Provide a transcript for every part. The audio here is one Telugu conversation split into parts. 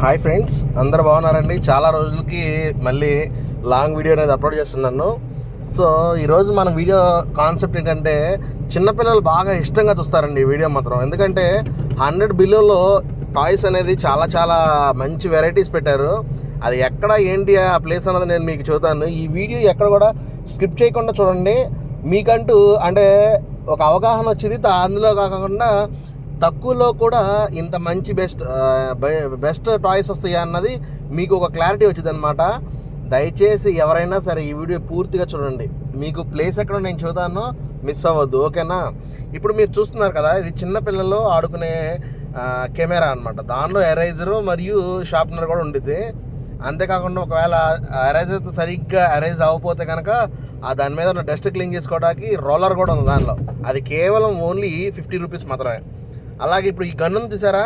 హాయ్ ఫ్రెండ్స్ అందరు బాగున్నారండి. చాలా రోజులకి మళ్ళీ లాంగ్ వీడియో అనేది అప్లోడ్ చేస్తున్నాను. సో ఈరోజు మన వీడియో కాన్సెప్ట్ ఏంటంటే చిన్నపిల్లలు బాగా ఇష్టంగా చూస్తారండి ఈ వీడియో మాత్రం. ఎందుకంటే హండ్రెడ్ బిలియన్లో టాయ్స్ అనేది చాలా చాలా మంచి వెరైటీస్ పెట్టారు. అది ఎక్కడ ఏంటి ఆ ప్లేస్ అన్నది నేను మీకు చూతాను ఈ వీడియో ఎక్కడ కూడా స్కిప్ చేయకుండా చూడండి. మీకంటూ అంటే ఒక అవగాహన వచ్చింది. అందులో కాకుండా తక్కువలో కూడా ఇంత మంచి బెస్ట్ బెస్ట్ టాయ్స్ వస్తాయా అన్నది మీకు ఒక క్లారిటీ వచ్చింది అనమాట దయచేసి ఎవరైనా సరే ఈ వీడియో పూర్తిగా చూడండి. మీకు ప్లేస్ ఎక్కడ నేను చూద్దానో మిస్ అవ్వద్దు ఓకేనా? ఇప్పుడు మీరు చూస్తున్నారు కదా ఇది చిన్నపిల్లలు ఆడుకునే కెమెరా అనమాట దానిలో ఎరైజరు మరియు షార్ప్నర్ కూడా ఉండిద్ది. అంతేకాకుండా ఒకవేళ ఎరైజర్ సరిగ్గా ఎరైజ్ అవ్వకపోతే కనుక ఆ దాని మీద ఉన్న డస్ట్ క్లీన్ చేసుకోవడానికి రోలర్ కూడా ఉంది దానిలో. అది కేవలం ఓన్లీ ఫిఫ్టీ రూపీస్ మాత్రమే. అలాగే ఇప్పుడు ఈ గన్ ఉంది చూసారా?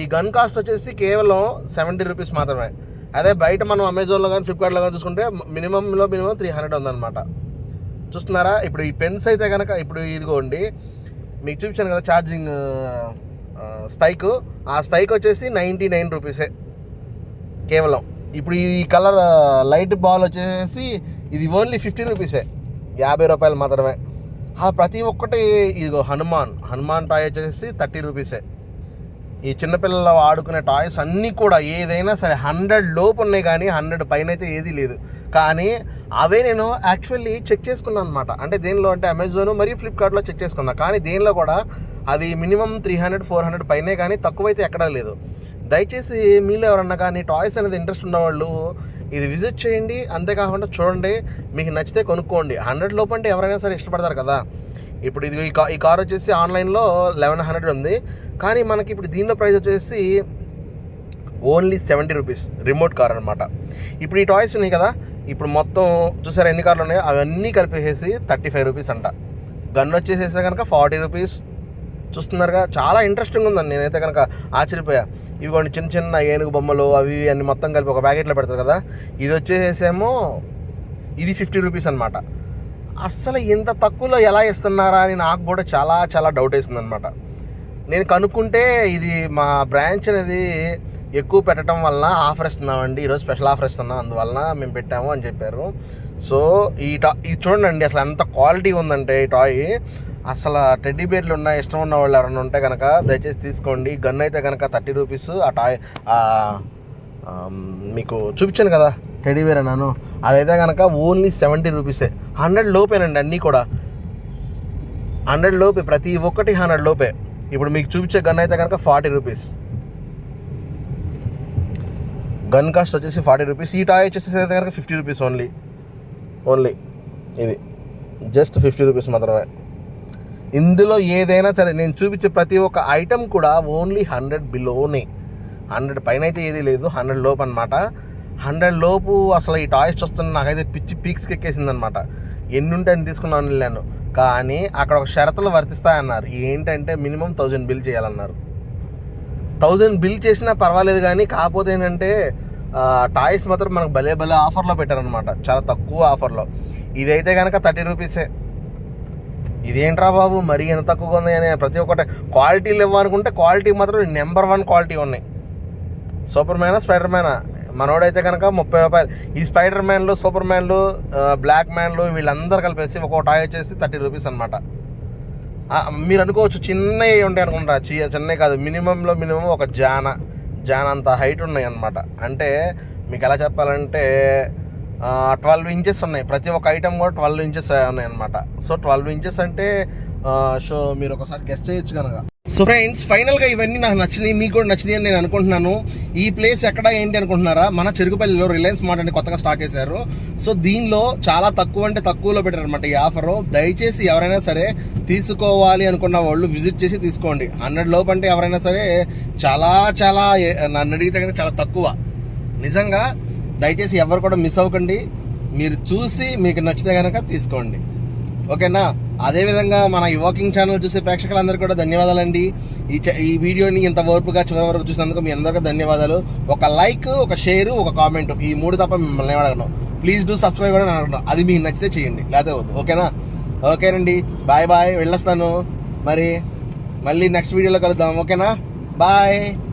ఈ గన్ కాస్ట్ వచ్చేసి కేవలం సెవెంటీ రూపీస్ మాత్రమే. అదే బయట మనం అమెజాన్లో కానీ ఫ్లిప్కార్ట్లో కానీ చూసుకుంటే మినిమంలో మినిమం త్రీ హండ్రెడ్ ఉందన్నమాట. చూస్తున్నారా? ఇప్పుడు ఈ పెన్స్ అయితే కనుక ఇప్పుడు ఇదిగోండి. మీకు చూపించాను కదా ఛార్జింగ్ స్పైక్ ఆ స్పైక్ వచ్చేసి నైంటీ నైన్ రూపీసే కేవలం. ఇప్పుడు ఈ కలర్ లైట్ బాల్ వచ్చేసి ఇది ఓన్లీ ఫిఫ్టీ రూపీసే యాభై రూపాయలు మాత్రమే. ప్రతి ఒక్కటి ఇదిగో హనుమాన్ హనుమాన్ టాయ్ వచ్చేసి థర్టీ రూపీసే. ఈ చిన్నపిల్లలు ఆడుకునే టాయ్స్ అన్నీ కూడా ఏదైనా సరే హండ్రెడ్ లోపు ఉన్నాయి కానీ హండ్రెడ్ పైన అయితే ఏదీ లేదు. కానీ అవే నేను యాక్చువల్లీ చెక్ చేసుకున్నాను అనమాట అంటే దేనిలో అంటే అమెజాన్ మరియు ఫ్లిప్కార్ట్లో చెక్ చేసుకున్నా. కానీ దేనిలో కూడా అది minimum three hundred four hundred పైనే కానీ తక్కువైతే ఎక్కడా లేదు. దయచేసి మీలో ఎవరన్నా కానీ టాయ్స్ అనేది ఇంట్రెస్ట్ ఉన్నవాళ్ళు ఇది విజిట్ చేయండి. అంతేకాకుండా చూడండి మీకు నచ్చితే కొనుక్కోండి. హండ్రెడ్ లోపు అంటే ఎవరైనా సరే ఇష్టపడతారు కదా. ఇప్పుడు ఇది ఈ కా ఈ కార్ వచ్చేసి ఆన్లైన్లో లెవెన్ హండ్రెడ్ ఉంది. కానీ మనకి ఇప్పుడు దీనిలో ప్రైస్ వచ్చేసి only seventy rupees remote car అనమాట ఇప్పుడు ఈ టాయ్స్ ఉన్నాయి కదా ఇప్పుడు మొత్తం చూసారా ఎన్ని కార్లు ఉన్నాయో? అవన్నీ కలిపేసేసి థర్టీ ఫైవ్ రూపీస్ అంట. గన్ వచ్చేసేసే కనుక ఫార్టీ రూపీస్ చూస్తున్నారుగా చాలా ఇంట్రెస్టింగ్ ఉందండి. నేనైతే కనుక ఆశ్చర్యపోయా. ఇవిగోండి చిన్న చిన్న ఏనుగు బొమ్మలు అవి అన్ని మొత్తం కలిపి ఒక ప్యాకెట్లో పెడతారు కదా. ఇది వచ్చేసేమో ఇది ఫిఫ్టీ రూపీస్ అనమాట అస్సలు ఇంత తక్కువలో ఎలా ఇస్తున్నారా అని నాకు కూడా చాలా చాలా డౌట్ వేసింది అనమాట నేను కనుక్కుంటే ఇది మా బ్రాంచ్ అనేది ఎక్కువ పెట్టడం వలన ఆఫర్ ఇస్తున్నామండి. ఈరోజు స్పెషల్ ఆఫర్ ఇస్తున్నాం. అందువలన మేము పెట్టాము అని చెప్పారు. సో ఈ టా ఇది చూడండి అసలు ఎంత క్వాలిటీ ఉందంటే ఈ టాయ్ అసలు టెడ్డీ బేర్లు ఉన్న ఇష్టం ఉన్న వాళ్ళు ఎవరైనా ఉంటే కనుక దయచేసి తీసుకోండి. గన్ అయితే కనుక థర్టీ రూపీస్ ఆ టాయ్ మీకు చూపించాను కదా టెడ్డీ బేర్ అన్నాను. అదైతే కనుక ఓన్లీ సెవెంటీ రూపీసే. హండ్రెడ్ లోపేనండి అన్నీ కూడా. హండ్రెడ్ లోపే ప్రతి ఒక్కటి హండ్రెడ్ లోపే. ఇప్పుడు మీకు చూపించే గన్ అయితే కనుక ఫార్టీ రూపీస్. గన్ కాస్ట్ వచ్చేసి ఫార్టీ రూపీస్. ఈ టాయ్ వచ్చేసి అయితే కనుక ఫిఫ్టీ రూపీస్ ఓన్లీ ఓన్లీ ఇది. జస్ట్ ఫిఫ్టీ రూపీస్ మాత్రమే. ఇందులో ఏదైనా సరే నేను చూపించే ప్రతి ఒక్క ఐటెం కూడా ఓన్లీ హండ్రెడ్ బిలోనే హండ్రెడ్ పైన అయితే ఏది లేదు హండ్రెడ్ లోపు అనమాట హండ్రెడ్ లోపు అసలు ఈ టాయ్స్ చూస్తున్న నాకైతే పిచ్చి పీక్స్కి ఎక్కేసింది అనమాట ఎన్ని ఉంటే అని తీసుకున్నాను వెళ్ళాను కానీ అక్కడ ఒక షరతులు వర్తిస్తాయన్నారు. ఏంటంటే మినిమం థౌజండ్ బిల్ చేయాలన్నారు. థౌజండ్ బిల్ చేసినా పర్వాలేదు కానీ కాకపోతే ఏంటంటే టాయ్స్ మాత్రం మనకు భలే భలే ఆఫర్లో పెట్టారనమాట చాలా తక్కువ ఆఫర్లో ఇదైతే కనుక థర్టీ రూపీసే ఇదేంట్రా బాబు? మరీ ఎంత తక్కువగా ఉంది అని ప్రతి ఒక్కటి క్వాలిటీలు ఇవ్వాలనుకుంటే క్వాలిటీ మాత్రం నెంబర్ వన్ క్వాలిటీ ఉన్నాయి. సూపర్ మ్యాన్ స్పైడర్ మ్యాన్ మనోడైతే కనుక ముప్పై రూపాయలు. ఈ స్పైడర్ మ్యాన్లు సూపర్ మ్యాన్లు బ్లాక్ మ్యాన్లు వీళ్ళందరూ కలిపేసి ఒక టాయ్ వచ్చేసి థర్టీ రూపీస్ అనమాట మీరు అనుకోవచ్చు చిన్నవి ఉంటాయి అనుకుంటా? చి- చిన్నవి కాదు. మినిమంలో మినిమం ఒక జాన. జాన అంత హైట్ ఉన్నాయి అనమాట అంటే మీకు ఎలా చెప్పాలంటే ట్వెల్వ్ ఇంచెస్ ఉన్నాయి. ప్రతి ఒక్క ఐటమ్ కూడా ట్వెల్వ్ ఇంచెస్ ఉన్నాయి అనమాట సో ట్వెల్వ్ ఇంచెస్ అంటే సో మీరు ఒకసారి గెస్ట్ చేయొచ్చు కనుక సో ఫ్రెండ్స్ ఫైనల్గా ఇవన్నీ నాకు నచ్చినాయి మీకు కూడా నచ్చినాయి అని నేను అనుకుంటున్నాను. ఈ ప్లేస్ ఎక్కడ ఏంటి అనుకుంటున్నారా? మన చెరుకుపల్లిలో రిలయన్స్ మార్ట్ అని కొత్తగా స్టార్ట్ చేశారు. సో దీనిలో చాలా తక్కువ అంటే తక్కువలో పెట్టారు అనమాట ఈ ఆఫర్ దయచేసి ఎవరైనా సరే తీసుకోవాలి అనుకున్న వాళ్ళు విజిట్ చేసి తీసుకోండి. హండ్రెడ్ లోపు అంటే ఎవరైనా సరే చాలా చాలా ఏ- నన్ను అడిగితే కనుక చాలా తక్కువ. నిజంగా దయచేసి ఎవరు కూడా మిస్ అవ్వకండి. మీరు చూసి మీకు నచ్చితే కనుక తీసుకోండి. ఓకేనా? అదేవిధంగా మన ఈ వాకింగ్ ఛానల్ చూసే ప్రేక్షకులందరూ కూడా ధన్యవాదాలండి. ఈ చ- ఈ వీడియోని ఇంత ఓర్పుగా చివరి వరకు చూసినందుకు మీ అందరికీ ధన్యవాదాలు. ఒక లైక్ ఒక షేర్ ఒక కామెంట్ ఈ మూడు తప్ప మిమ్మల్ని అడగను. ప్లీజ్ డూ సబ్స్క్రైబ్ కూడా అడగను. అది మీకు నచ్చితే చేయండి. లేకపోతే వద్దు. ఓకేనా? ఓకేనండి. Bye bye. వెళ్ళొస్తాను. మరి మళ్ళీ నెక్స్ట్ వీడియోలో కలుద్దాం. ఓకేనా? బాయ్.